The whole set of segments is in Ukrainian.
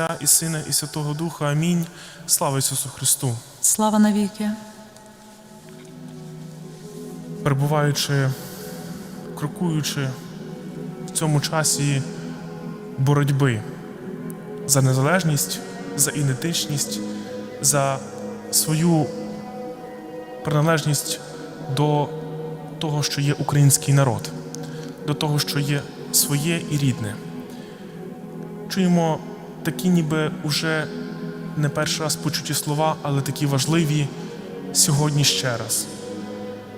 Отця і Сина, і Святого Духа. Амінь. Слава Ісусу Христу! Слава навіки. Перебуваючи, крокуючи в цьому часі боротьби за незалежність, за ідентичність, за свою приналежність до того, що є український народ, до того, що є своє і рідне. Чуємо такі, ніби уже не перший раз почуті слова, але такі важливі сьогодні ще раз.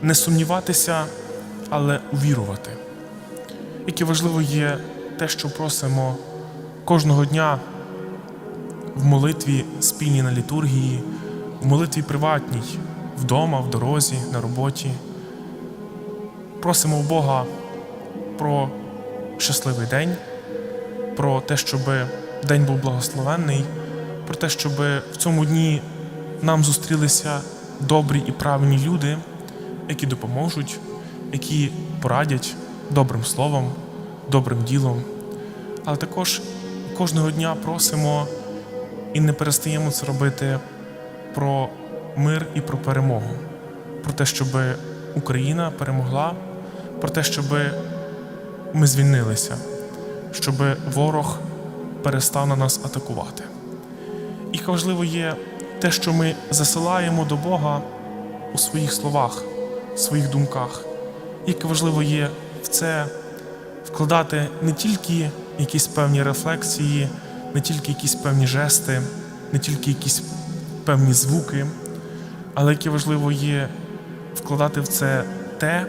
Не сумніватися, але увірувати. Яке важливо є те, що просимо кожного дня в молитві спільній на літургії, в молитві приватній, вдома, в дорозі, на роботі. Просимо Бога про щасливий день, про те, щоб день був благословенний, про те, щоб в цьому дні нам зустрілися добрі і правильні люди, які допоможуть, які порадять добрим словом, добрим ділом. Але також кожного дня просимо і не перестаємо це робити про мир і про перемогу, про те, щоб Україна перемогла, про те, щоб ми звільнилися, щоб ворог перестав на нас атакувати. І важливо є те, що ми засилаємо до Бога у своїх словах, своїх думках. Як важливо є в це вкладати не тільки якісь певні рефлексії, не тільки якісь певні жести, не тільки якісь певні звуки, але яке важливо є вкладати в це те,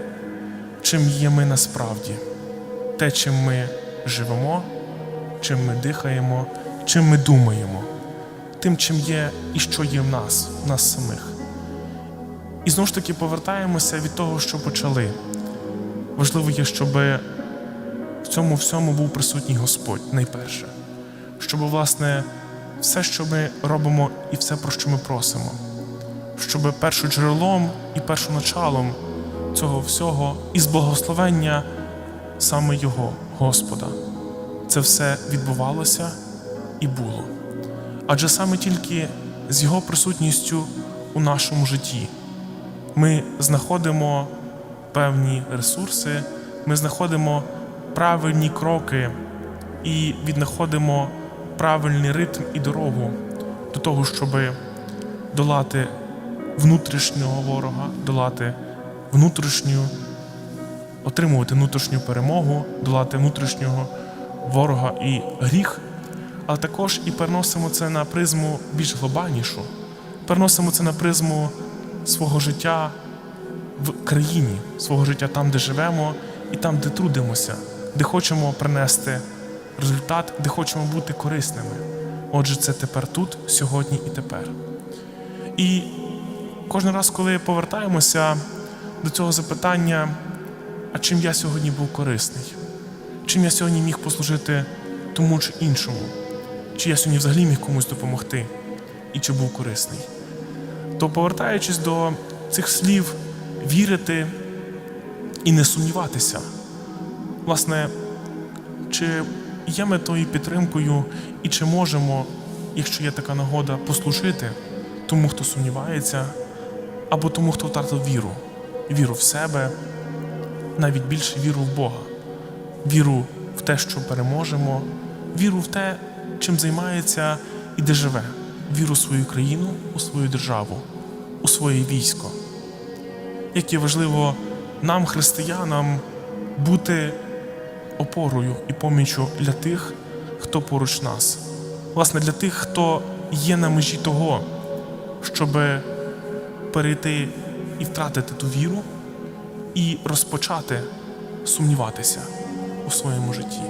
чим є ми насправді, те, чим ми живемо, чим ми дихаємо, чим ми думаємо, тим, чим є і що є в нас, в нас самих. І знову ж таки повертаємося від того, що почали. Важливо є, щоб в цьому всьому був присутній Господь найперше, щоб, власне, все, що ми робимо, і все, про що ми просимо, щоб першоджерелом і першоначалом цього всього і з благословення саме Його, Господа, це все відбувалося і було. Адже саме тільки з Його присутністю у нашому житті ми знаходимо певні ресурси, ми знаходимо правильні кроки і віднаходимо правильний ритм і дорогу до того, щоб долати внутрішнього ворога, долати внутрішню, отримувати внутрішню перемогу, долати внутрішнього ворога і гріх, але також і переносимо це на призму більш глобальнішу, переносимо це на призму свого життя в країні, свого життя там, де живемо, і там, де трудимося, де хочемо принести результат, де хочемо бути корисними. Отже, це тепер тут, сьогодні і тепер. І кожен раз, коли повертаємося до цього запитання, а чим я сьогодні був корисний, чим я сьогодні міг послужити тому чи іншому, чи я сьогодні взагалі міг комусь допомогти? І чи був корисний, то повертаючись до цих слів, вірити і не сумніватися, власне, чи є ми тою підтримкою, і чи можемо, якщо є така нагода, послужити тому, хто сумнівається, або тому, хто втратив віру, віру в себе, навіть більше віру в Бога, віру в те, що переможемо, віру в те, чим займається і де живе, віру в свою країну, у свою державу, у своє військо. Як є важливо нам, християнам, бути опорою і поміччю для тих, хто поруч нас, власне, для тих, хто є на межі того, щоб перейти і втратити ту віру, і розпочати сумніватися своєму житті.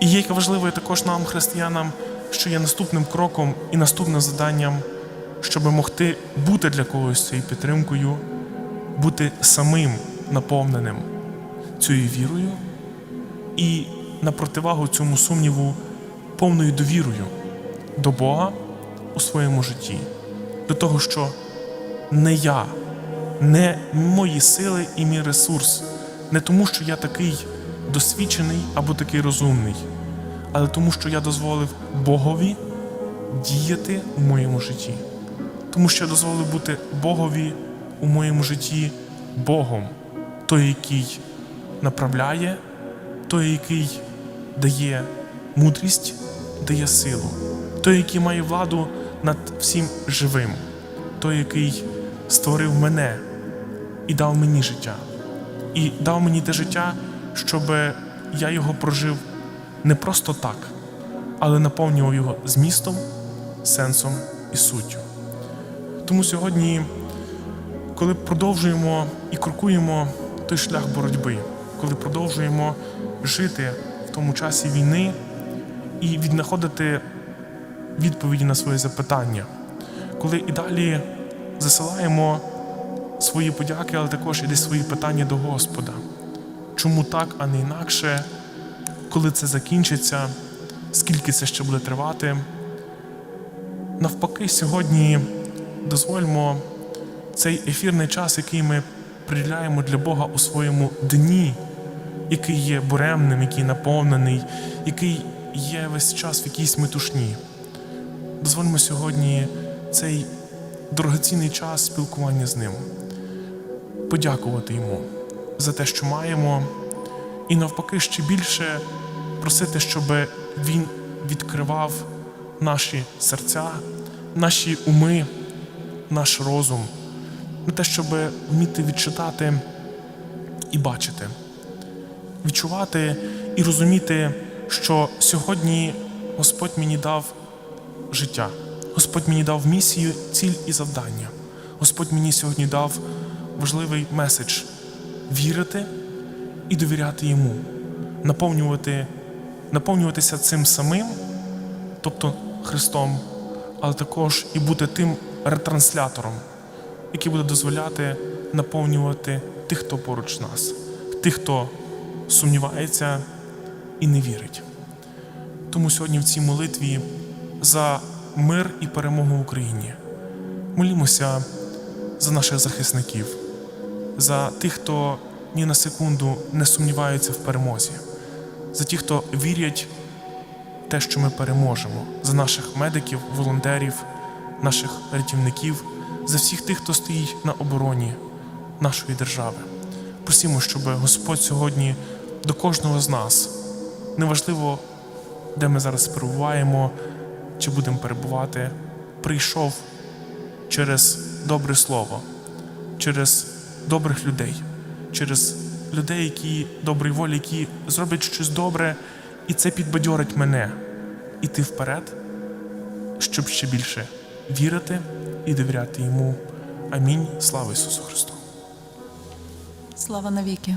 І є важливо також нам, християнам, що є наступним кроком і наступним заданням, щоб могти бути для когось цією підтримкою, бути самим наповненим цією вірою і на противагу цьому сумніву повною довірою до Бога у своєму житті, до того, що не я, не мої сили і мій ресурс, не тому, що я такий досвідчений або такий розумний, але тому, що я дозволив Богові діяти у моєму житті. Тому що я дозволив бути Богові у моєму житті Богом, той, який направляє, той, який дає мудрість, дає силу, той, який має владу над всім живим, той, який створив мене і дав мені життя, і дав мені те життя, щоб я його прожив не просто так, але наповнював його змістом, сенсом і суттю. Тому сьогодні, коли продовжуємо і крокуємо той шлях боротьби, коли продовжуємо жити в тому часі війни і віднаходити відповіді на свої запитання, коли і далі засилаємо свої подяки, але також і десь свої питання до Господа. Чому так, а не інакше? Коли це закінчиться, скільки це ще буде тривати? Навпаки, сьогодні дозвольмо цей ефірний час, який ми приділяємо для Бога у своєму дні, який є буремним, який наповнений, який є весь час в якійсь метушні. Дозвольмо сьогодні цей дорогоцінний час спілкування з ним, подякувати йому за те, що маємо, і навпаки ще більше просити, щоб він відкривав наші серця, наші уми, наш розум, на те, щоб вміти відчитати і бачити, відчувати і розуміти, що сьогодні Господь мені дав життя, Господь мені дав місію, ціль і завдання. Господь мені сьогодні дав важливий меседж вірити і довіряти йому, наповнювати, наповнюватися цим самим, тобто Христом, але також і бути тим ретранслятором, який буде дозволяти наповнювати тих, хто поруч нас, тих, хто сумнівається і не вірить. Тому сьогодні в цій молитві за мир і перемогу в Україні молімося за наших захисників, за тих, хто ні на секунду не сумніваються в перемозі, за тих, хто вірять в те, що ми переможемо, за наших медиків, волонтерів, наших рятівників, за всіх тих, хто стоїть на обороні нашої держави. Просимо, щоб Господь сьогодні до кожного з нас, неважливо, де ми зараз перебуваємо, чи будемо перебувати, прийшов через добре слово, через добрих людей, через людей, які доброї волі, які зроблять щось добре, і це підбадьорить мене іти вперед, щоб ще більше вірити і довіряти йому. Амінь. Слава Ісусу Христу! Слава навіки.